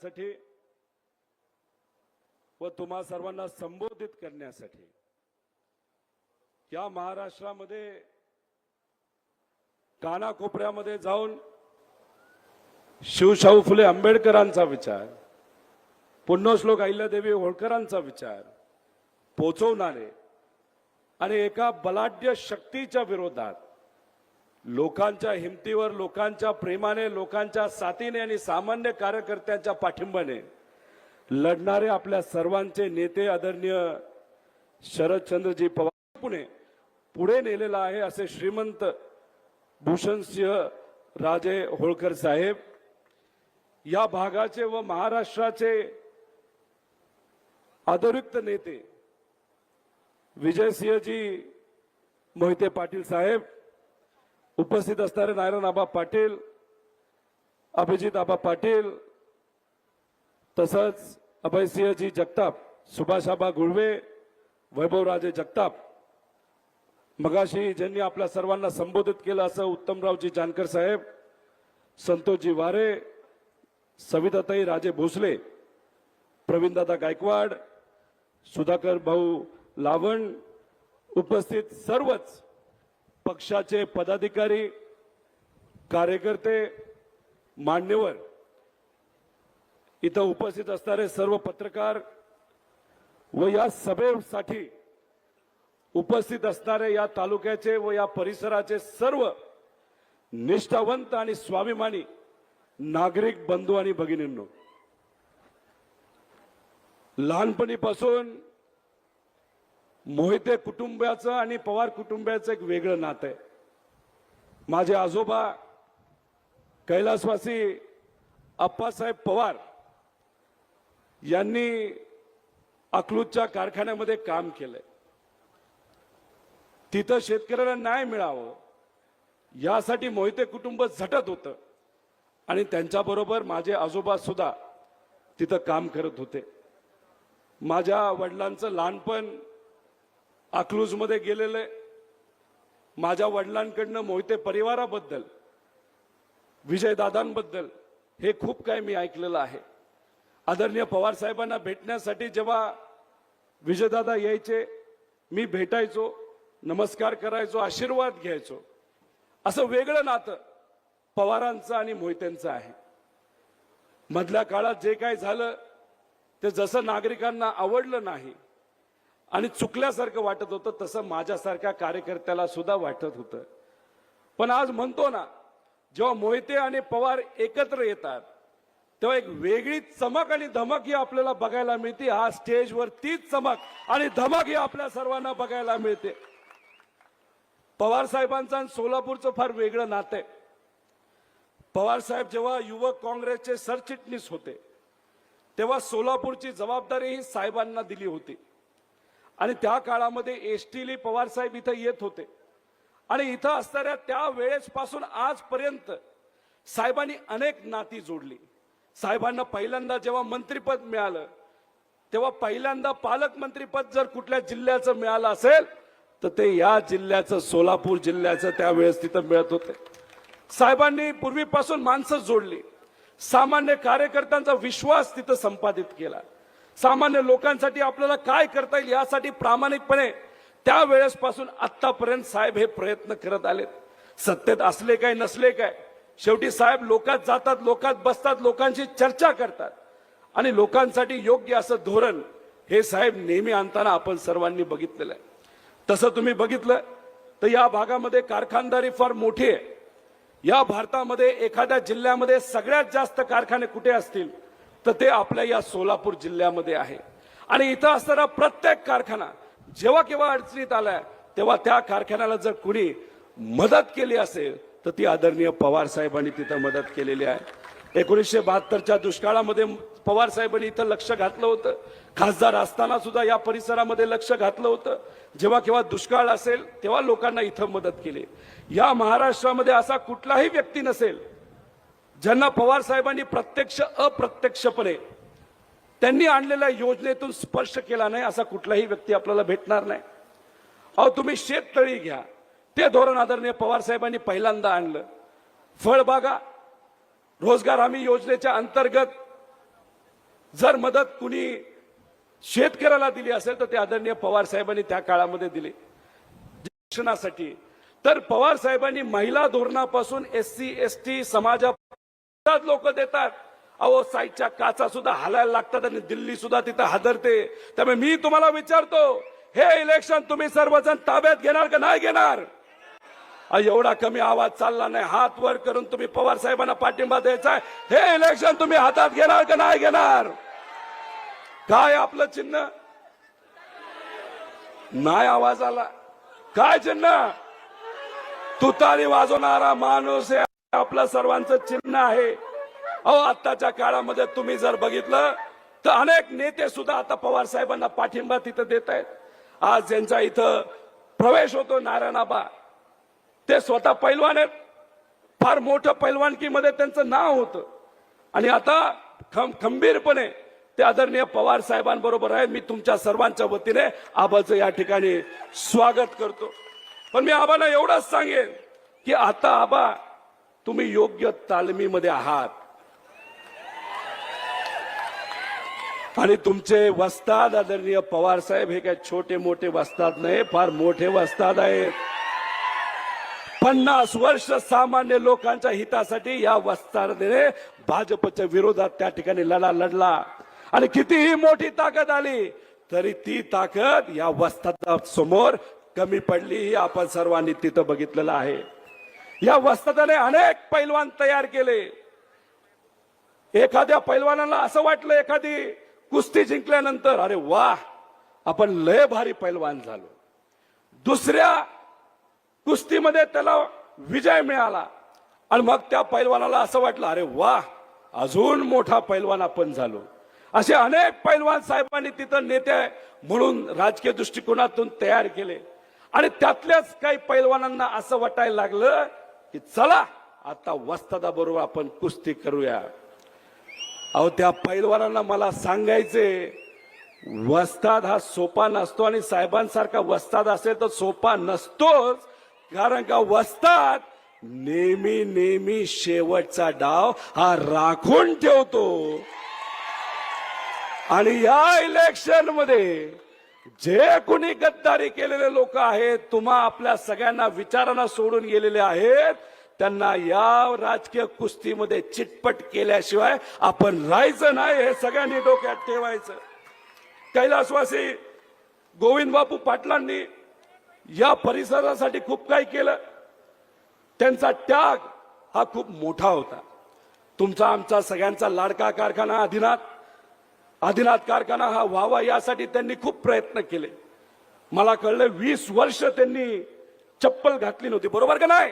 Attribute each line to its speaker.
Speaker 1: करण्यासाठी व तुम्हा सर्वांना संबोधित करण्यासाठी. या महाराष्ट्रामध्ये कानाकोपऱ्यामध्ये जाऊन शिवशाहू फुले आंबेडकरांचा विचार पुण्यश्लोक अहिल्यादेवी होळकरांचा विचार पोचवणारे आणि एका बलाढ्य शक्तीच्या विरोधात लोकांच्या हिमतीवर लोकांच्या प्रेमाने लोकांच्या साथीने आणि सामान्य कार्यकर्त्यांच्या पाठिंबाने लढणारे आपल्या सर्वांचे नेते आदरणीय शरदचंद्रजी पवार पुणे पुढे नेलेला आहे असे श्रीमंत भूषणसिंह राजे होळकर साहेब. या भागाचे व महाराष्ट्राचे आदरयुक्त नेते विजयसिंहजी मोहिते पाटील साहेब उपस्थित असणारे नारायण आबा पाटील अभिजित आबा पाटील तसंच अभयसिंहजी जगताप सुभाषाबा गुळवे वैभवराजे जगताप. मगाशी ज्यांनी आपल्या सर्वांना संबोधित केलं असं उत्तमरावजी जानकर साहेब संतोषजी वारे सविताताई राजे भोसले प्रवीणदादा गायकवाड सुधाकर भाऊ लावण उपस्थित सर्वच पक्षाचे पदाधिकारी कार्यकर्ते मान्यवर इथं उपस्थित असणारे सर्व पत्रकार व या सभेसाठी उपस्थित असणारे या तालुक्याचे व या परिसराचे सर्व निष्ठावंत आणि स्वाभिमानी नागरिक बंधू आणि भगिनींनो लहानपणीपासून मोहिते कुटुंबाचं आणि पवार कुटुंबाचं एक वेगळं नातं आहे. माझे आजोबा कैलासवासी अप्पासाहेब पवार यांनी अकलूजच्या कारखान्यामध्ये काम केलंय. तिथं शेतकऱ्याला न्याय मिळावं यासाठी मोहिते कुटुंब झटत होतं. आणि त्यांच्याबरोबर माझे आजोबा सुद्धा तिथं काम करत होते. माझ्या वडिलांचं लहानपण अकलूजमध्ये गेलेलं आहे माझ्या वडिलांकडनं मोहिते परिवाराबद्दल विजयदादांबद्दल हे खूप काय मी ऐकलेलं आहे. आदरणीय पवार साहेबांना भेटण्यासाठी जेव्हा विजयदादा यायचे मी भेटायचो नमस्कार करायचो आशीर्वाद घ्यायचो. असं वेगळं नातं पवारांचं आणि मोहित्यांचं आहे. मधल्या काळात जे काय झालं ते जसं नागरिकांना आवडलं नाही आणि चुकल्यासारखं वाटत होतं तसं माझ्यासारख्या कार्यकर्त्याला सुद्धा वाटत होतं. पण आज म्हणतो ना जेव्हा मोहिते आणि पवार एकत्र येतात तेव्हा एक वेगळी चमक आणि धमक ही आपल्याला बघायला मिळते. हा स्टेजवर तीच चमक आणि धमक ही आपल्या सर्वांना बघायला मिळते. पवार साहेबांचं आणि सोलापूरचं फार वेगळं नातं आहे. पवार साहेब जेव्हा युवक काँग्रेसचे सरचिटणीस होते तेव्हा सोलापूरची जबाबदारी ही साहेबांना दिली होती. आणि त्या काळामध्ये एस टीली पवार साहेब इथं येत होते. आणि इथं असणाऱ्या त्या वेळेसपासून आजपर्यंत साहेबांनी अनेक नाती जोडली. साहेबांना पहिल्यांदा जेव्हा मंत्रीपद मिळालं तेव्हा पहिल्यांदा पालकमंत्रीपद जर कुठल्या जिल्ह्याचं मिळालं असेल तर ते या जिल्ह्याचं सोलापूर जिल्ह्याचं त्यावेळेस तिथं मिळत होते. साहेबांनी पूर्वीपासून माणसं जोडली. सामान्य कार्यकर्त्यांचा विश्वास तिथं संपादित केला. सामान्य लोकांसाठी आपल्याला काय करता येईल यासाठी प्रामाणिकपणे त्यावेळेसपासून आत्तापर्यंत आतापर्यंत साहेब हे प्रयत्न करत आलेत. सत्तेत असले काय नसले काय शेवटी साहेब लोकात जातात लोकात बसतात लोकांशी चर्चा करतात. आणि लोकांसाठी योग्य असं धोरण हे साहेब नेहमी आणताना आपण सर्वांनी बघितलेलं आहे. तसं तुम्ही बघितलं तर या भागामध्ये कारखानदारी फार मोठी आहे. या भारतामध्ये एखाद्या जिल्ह्यामध्ये सगळ्यात जास्त कारखाने कुठे असतील? तर ते आपल्या या सोलापूर जिल्ह्यामध्ये आहे. आणि इथं असणारा प्रत्येक कारखाना जेव्हा केव्हा अडचणीत आलाय तेव्हा त्या कारखान्याला जर कुणी मदत केली असेल तर ती आदरणीय पवार साहेबांनी तिथं मदत केलेली आहे. एकोणीसशे बहात्तरच्या दुष्काळामध्ये पवार साहेबांनी इथं लक्ष घातलं होतं. खासदार असताना सुद्धा या परिसरामध्ये लक्ष घातलं होतं. जेव्हा केव्हा दुष्काळ असेल तेव्हा लोकांना इथं मदत केली. या महाराष्ट्रामध्ये असा कुठलाही व्यक्ती नसेल ज्यांना पवार साहेबांनी प्रत्यक्ष अप्रत्यक्षपणे त्यांनी आणलेल्या योजनेतून स्पर्श केला नाही असा कुठलाही व्यक्ती आपल्याला भेटणार नाही. अहो तुम्ही शेततळी घ्या. ते धोरण आदरणीय पवार साहेबांनी पहिल्यांदा आणलं. फळबागा रोजगार हमी योजनेच्या अंतर्गत जर मदत कुणी शेतकऱ्याला दिली असेल तर ते आदरणीय पवार साहेबांनी त्या काळामध्ये दिली. शिक्षणासाठी. तर पवार साहेबांनी महिला धोरणापासून एस सी एस टी समाजा लोक देतात. अहो साईडच्या काचा सुद्धा हालायला लागतात आणि दिल्ली सुद्धा तिथं हादरते. त्यामुळे मी तुम्हाला विचारतो हे इलेक्शन तुम्ही सर्वजण ताब्यात घेणार का नाही घेणार? एवढा कमी आवाज चालला नाही. हात वर करून तुम्ही पवार साहेबांना पाठिंबा द्यायचा हे इलेक्शन तुम्ही हातात घेणार का नाही घेणार? काय आपलं चिन्ह? नाही आवाज आला. काय चिन्ह? तुतारी वाजवणारा माणूस आपलं सर्वांचं चिन्ह आहे. अहो आत्ताच्या काळामध्ये तुम्ही जर बघितलं तर अनेक नेते सुद्धा आता पवार साहेबांना पाठिंबा तिथं देत आहेत. आज ज्यांचा इथं प्रवेश होतो नारायणाबा ते स्वतः पैलवान आहेत. फार मोठं पैलवानकीमध्ये त्यांचं नाव होतं. आणि आता खं खंबीरपणे ते आदरणीय पवार साहेबांबरोबर आहेत. मी तुमच्या सर्वांच्या वतीने आबाचं या ठिकाणी स्वागत करतो. पण मी आबांना एवढंच सांगेन की आता आबा तुम्ही योग्य तालमीमध्ये आहात. आणि तुमचे वस्ताद आदरणीय पवार साहेब हे काय छोटे मोठे वस्ताद नाही फार मोठे वस्ताद आहेत. पन्नास वर्ष सामान्य लोकांच्या हितासाठी या वस्तादने भाजपच्या विरोधात त्या ठिकाणी लढा लढला. आणि कितीही मोठी ताकद आली तरी ती ताकद या वस्तादा समोर कमी पडली ही आपण सर्वांनी तिथं बघितलेलं आहे. या वस्तादाने अनेक पैलवान तयार केले. एखाद्या पैलवानाला असं वाटलं एखादी कुस्ती जिंकल्यानंतर अरे वा आपण लय भारी पैलवान झालो. दुसऱ्या कुस्तीमध्ये त्याला विजय मिळाला. आणि मग त्या पैलवानाला असं वाटलं अरे वा अजून मोठा पैलवान आपण झालो. असे अनेक पैलवान साहेबांनी तिथं नेते म्हणून राजकीय दृष्टिकोनातून तयार केले. आणि त्यातल्याच काही पैलवानांना असं वाटायला लागलं की चला आता वस्तादा बरोबर आपण कुस्ती करूया. अहो त्या पैलवानांना मला सांगायचे वस्ताद हा सोपा नसतो आणि साहेबांसारखा वस्ताद असेल तर सोपा नसतोच. कारण का वस्ताद नेहमी नेहमी शेवटचा डाव हा राखून ठेवतो. आणि या इलेक्शनमध्ये जे कोणी गद्दारी केलेले लोक आहेत तुम्हा आपल्या सगळ्यांना विचारांना सोडून गेलेले आहेत त्यांना या राजकीय कुस्तीमध्ये चिटपट केल्याशिवाय आपण राहायचं नाही हे सगळ्यांनी डोक्यात ठेवायचं. कैलासवासी गोविंद बापू पाटलांनी या परिसरासाठी खूप काही केलं. त्यांचा त्याग हा खूप मोठा होता. तुमचा आमचा सगळ्यांचा लाडका कारखाना अधिनाथ आदिनाथ कारखाना हा व्हावा यासाठी त्यांनी खूप प्रयत्न केले. मला कळलं वीस वर्ष त्यांनी चप्पल घातली नव्हती. बरोबर का नाही?